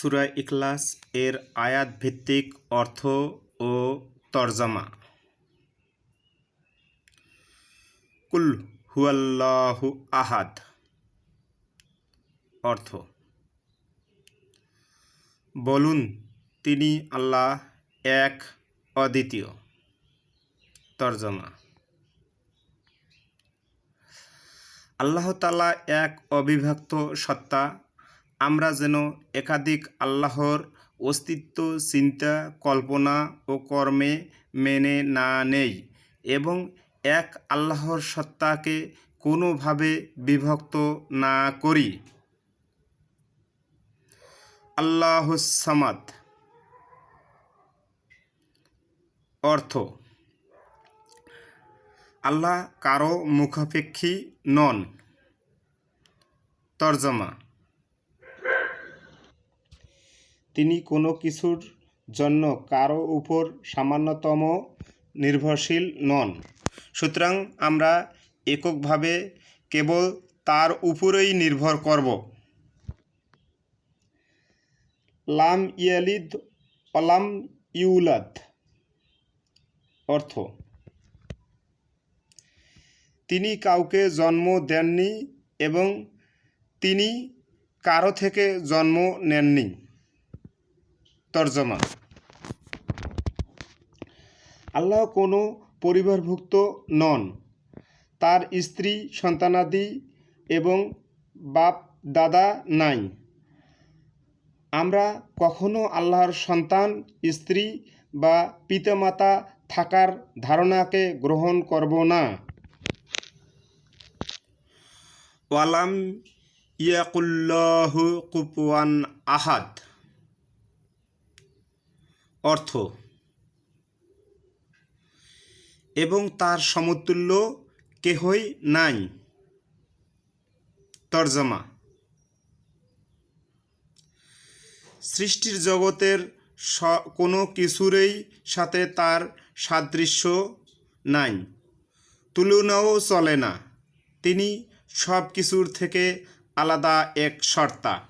সূরা ইখলাস এর আয়াত ভিত্তিক অর্থ ও তরজমা। কুল হুয়াল্লাহু আহাদ। অর্থ, বলুন তিনি আল্লাহ এক অদ্বিতীয়। তরজমা, আল্লাহ তালা এক অবিভক্ত সত্তা আমরা যেন একাধিক আল্লাহর অস্তিত্ব, চিন্তা, কল্পনা ও কর্মে মেনে না নেই এবং এক আল্লাহর সত্তাকে কোনোভাবে বিভক্ত না করি। আল্লাহুসামাদ অর্থ, আল্লাহ কারও মুখাপেক্ষী নন। তর্জমা তিনি কোনো কিছুর জন্য কারও উপর সামান্যতম নির্ভরশীল নন। সুতরাং আমরা এককভাবে কেবল তার উপরেই নির্ভর করব। লাম ইয়ালিদ অলাম ইউলাদ অর্থ, তিনি কাউকে জন্ম দেননি এবং তিনি কারও থেকে জন্ম নেননি। তর্জমা। আল্লাহ কোনো পরিবারভুক্ত নন। তার স্ত্রী, সন্তানাদি এবং বাপ, দাদা নাই। আমরা কখনো আল্লাহর সন্তান, স্ত্রী বা পিতামাতা থাকার ধারণাকে গ্রহণ করব না। ওয়ালাম ইয়াকুল্লাহ কুপওয়ান আহাদ। অর্থ এবং তার সমতুল্য কেহই নাই। তর্জমা সৃষ্টির জগতের কোনো কিছুরই সাথে তার সাদৃশ্য নাই। তুলনাও চলে না। তিনি সব কিছুর থেকে আলাদা এক সর্তা